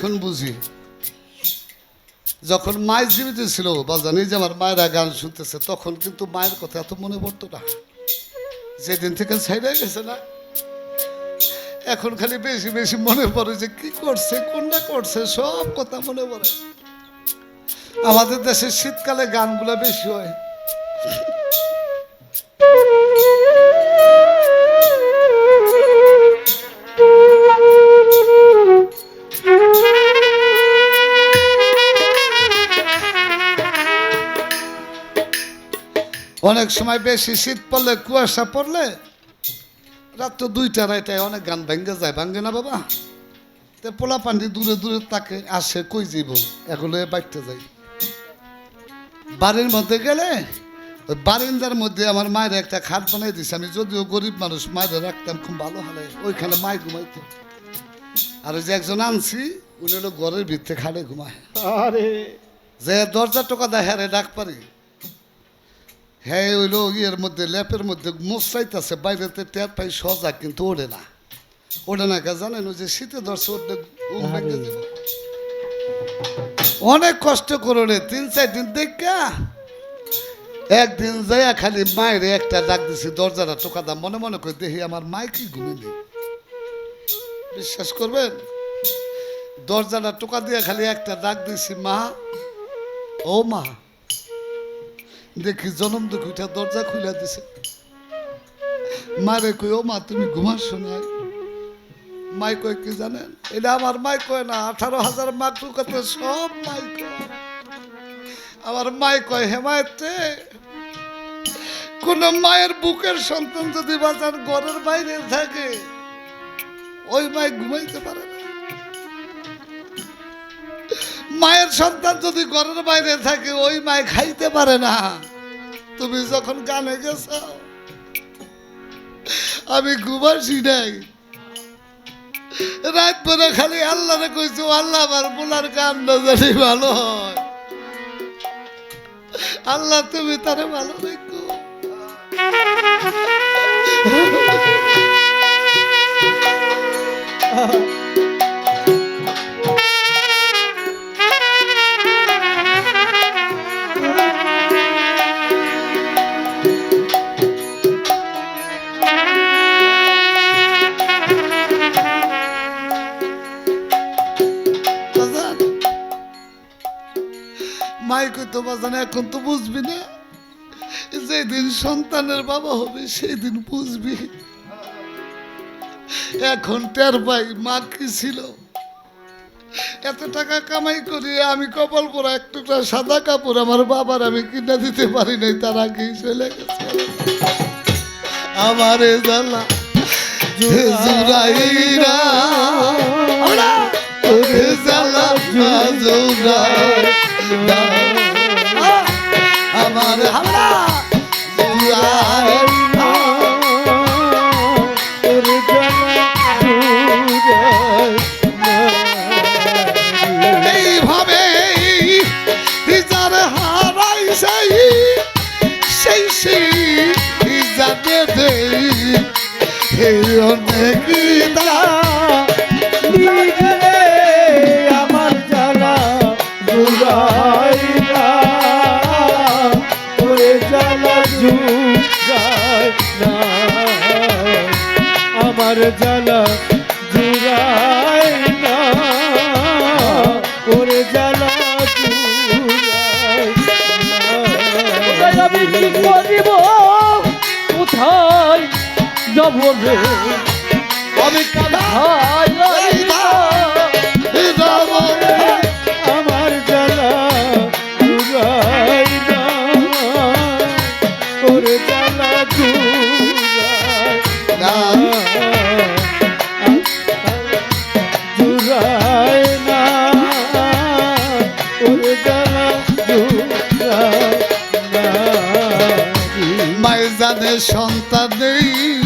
এখন বুঝি? যখন মায়ের জীবিত ছিল, বাজান, এই যে আমার মায়েরা গান শুনতেছে, তখন কিন্তু মায়ের কথা এত মনে পড়তো না। যেদিন থেকে ছাইড়া গেছে না, এখন খালি বেশি বেশি মনে পড়ে যে কি করছে, কোনটা করছে, সব কথা মনে পড়ে। আমাদের দেশে শীতকালে গানগুলো বেশি হয়। অনেক সময় বেশি শীত পড়লে কুয়াশা পড়লে রাত্র দুইটা রাইটায় অনেক গান ভেঙ্গে যায়। ভাঙ্গে না বাবা? তে পোলা পান্ডি দূরে দূরে তাকে আসে কই যাইব? এগুলো বাইতে যাই। বাড়ির মধ্যে গেলে ওই বারিন্দার মধ্যে আমার মায়ের একটা খাট বানাই দিছে। আমি যদিও গরিব মানুষ মায়ের রাখতাম খুব ভালো হলে। ওইখানে মায় ঘুমাইতো। আর ওই যে একজন আনছি উনি হলো ঘরের ভিতরে খাটে ঘুমায়। আরে। যে দরজা টোকা দেয় হ্যাঁ ডাক পারি। হ্যাঁ ওইলো ইয়ের মধ্যে ল্যাপের মধ্যে মুসাইতেছে বাইরেতে টের পাই সজা কিন্তু ওড়ে না। ওড়ে না কে জানেন? ওই যে শীতে ধরছে। অনেক কষ্ট করে রে তিন চার দিন দেখা। একদিন যাইয়া খালি মায়ের একটা ডাক দিছি দরজাটা টোকা দাম মনে মনে করে দেখি আমার মাই কি ঘুমিনি বিশ্বাস করবেন? দরজাটা টোকা দিয়ে খালি একটা ডাক দিছি মা ও মা দেখি জনম দুঃখটা দরজা খুলে দিছে। মারে কই ও মা, তুমি ঘুমাস না মাই কয়, কি জানেন? এটা আমার মাই কয় না, আঠারো হাজার মাকটু কত সব মাই কয়। আমার মাই কয়, হেমায়তে, কোন মায়ের বুকের সন্তান যদি বাজার ঘরের বাইরে থাকে, ওই মাই ঘুমাইতে পারে না। মায়ের সন্তান যদি ঘরের বাইরে থাকে, ওই মায় খাইতে পারে না। তুমি যখন গানে গেছ, আমি ঘুমাসি নাই। রাত পরে খালি আল্লাহরে কইছো আল্লাহ, আমার বোলার কান্না জানি ভালো হয়, আল্লাহ তুমি তারে ভালো রেখো বাজান মাই কইতো বাজান এখন তো বুঝবি না। যেদিন সন্তানের বাবা হবে সেই দিন বুঝবি। এখন টের পাই মা কি ছিল? এত টাকা কামাই করি আমি কপাল পরা এক টুকরা সাদা কাপড় আমার বাবার আমি কিনে দিতে পারি নাই, তার আগেই চলে গেছে। আমারে জ্বালা জুরাইরা জ্বালা জুরাইরা। হে রে আমি আমার জ্বালা জুড়াই জ্বালা জুড়াই না ওরে জ্বালা জুড়াই না মায়ের জানে সন্তান নেই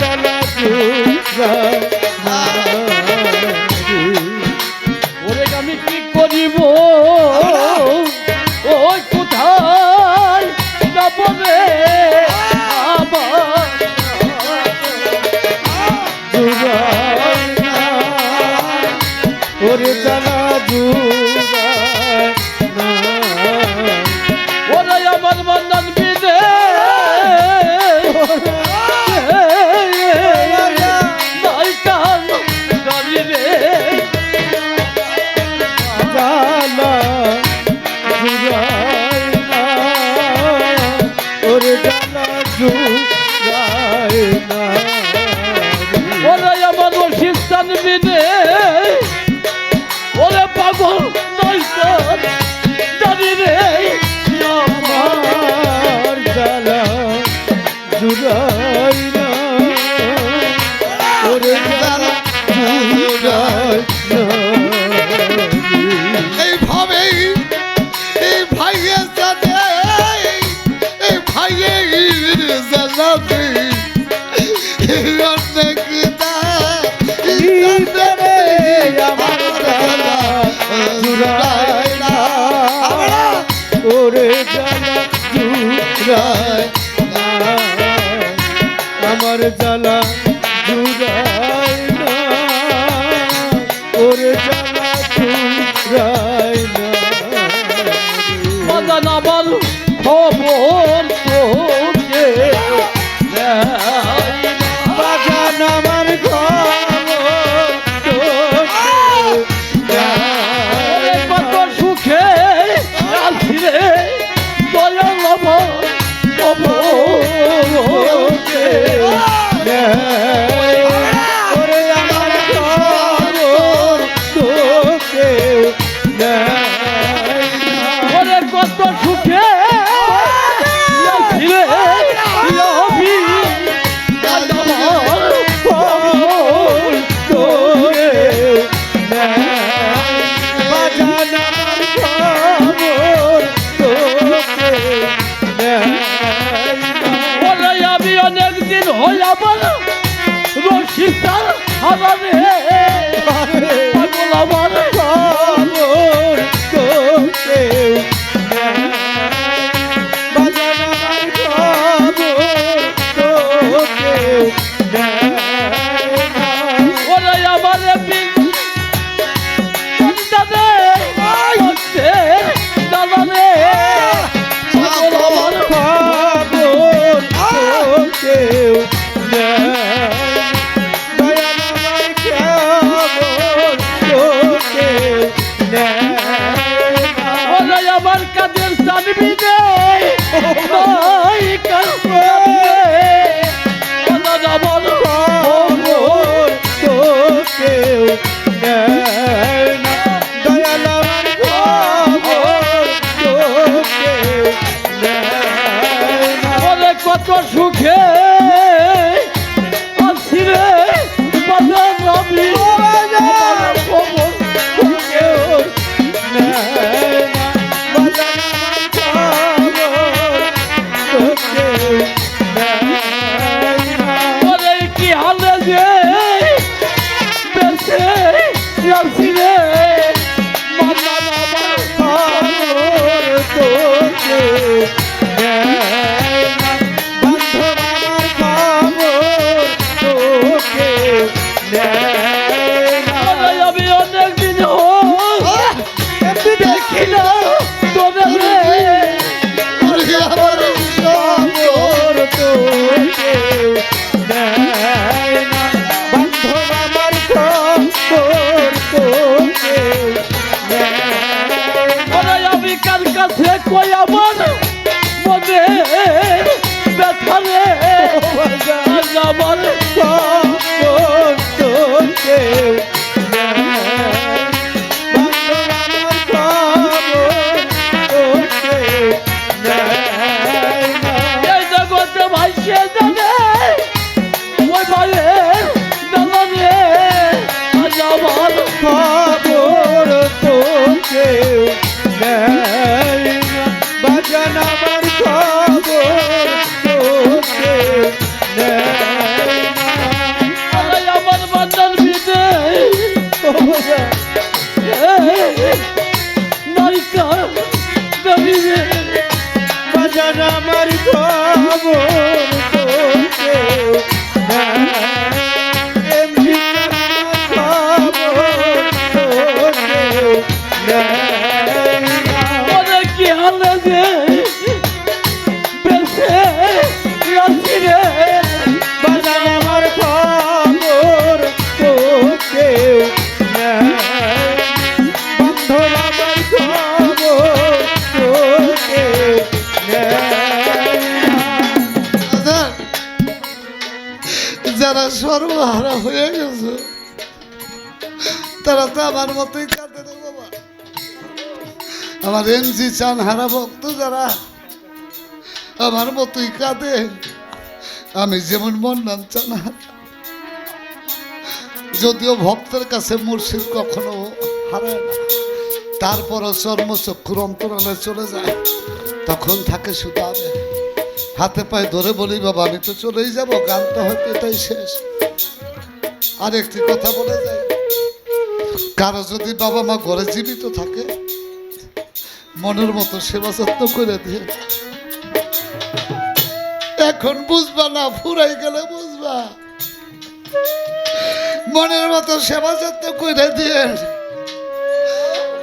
চলা ওরে তোকে দেয় আমার মতোই কাঁদে রে বাবা। আমার এমজি চান হারা ভক্ত যারা, আমার মতোই কাঁদে। আমি যেমন মন্নান চান হারা। যদিও ভক্তের কাছে মুর্শিদ কখনো হারায় না, তারপরও চর্মচক্ষুর অন্তরালে চলে যায়, তখন থাকে শুধু আমি। হাতে পায়ে ধরে বলি, বাবা, আমি তো চলেই যাব, গানটা হয়তো এটাই শেষ। আর একটি কথা বলে যাই। কারও যদি বাবা মা ঘরে জীবিত থাকে, মনের মতো সেবা যত্ন করে দিয়ে। এখন বুঝবা না, ফুরাই গেলে বুঝবা। মনের মতো সেবা যত্ন করে দিয়ে।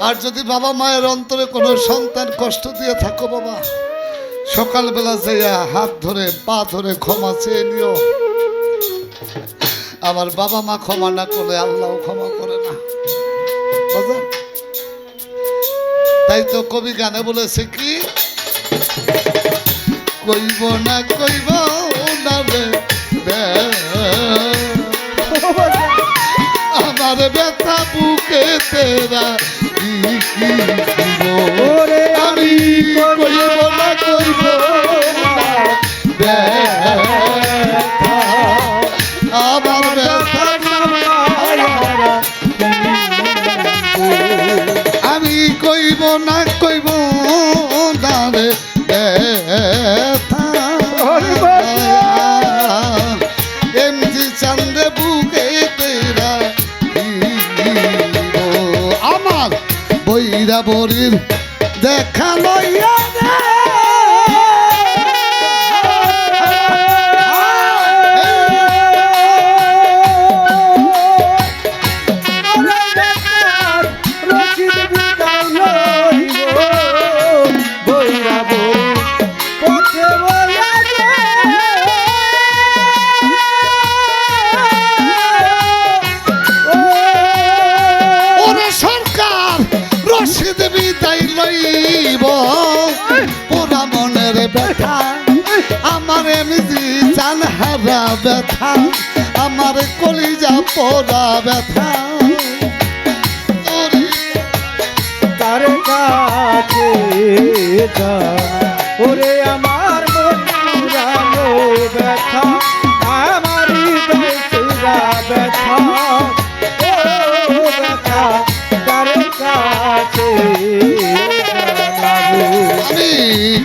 আর যদি বাবা মায়ের অন্তরে কোনো সন্তান কষ্ট দিয়ে থাকো বাবা, সকালবেলা যাইয়া হাত ধরে, পা ধরে ক্ষমা চেয়ে নিও। আমার বাবা মা ক্ষমা না করলে আল্লাহ ক্ষমা করে তাই তো কবি গানে বলেছে কি? কইব না কইব না। আমার ব্যথা বুকে তেরা কি কি আমি কইব না কইব না কইব না কইব দারে এমজি চান্দে বুকে তেরা দিব। আমার বৈরা বরির দেখা হারা ব্যথা আমার কলিজা পোড়া ব্যথা। তোর তার কাছে ওরে আমার মন ব্যথা আমার ব্যথা। ব্যথা তার কাছে আমি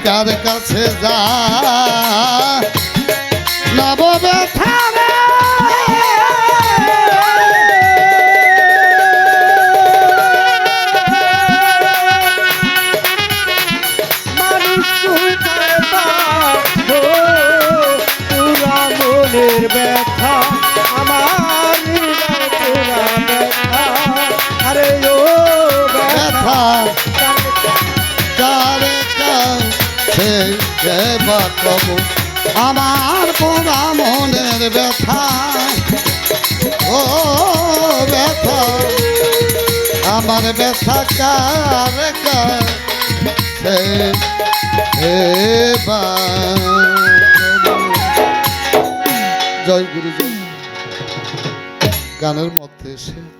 কার কাছে যা কাছে বা কব আমার পোড়া মনের ব্যথা। ও ব্যথা। আমার ব্যথা কার? জয় গুরু গানের মধ্যে এসে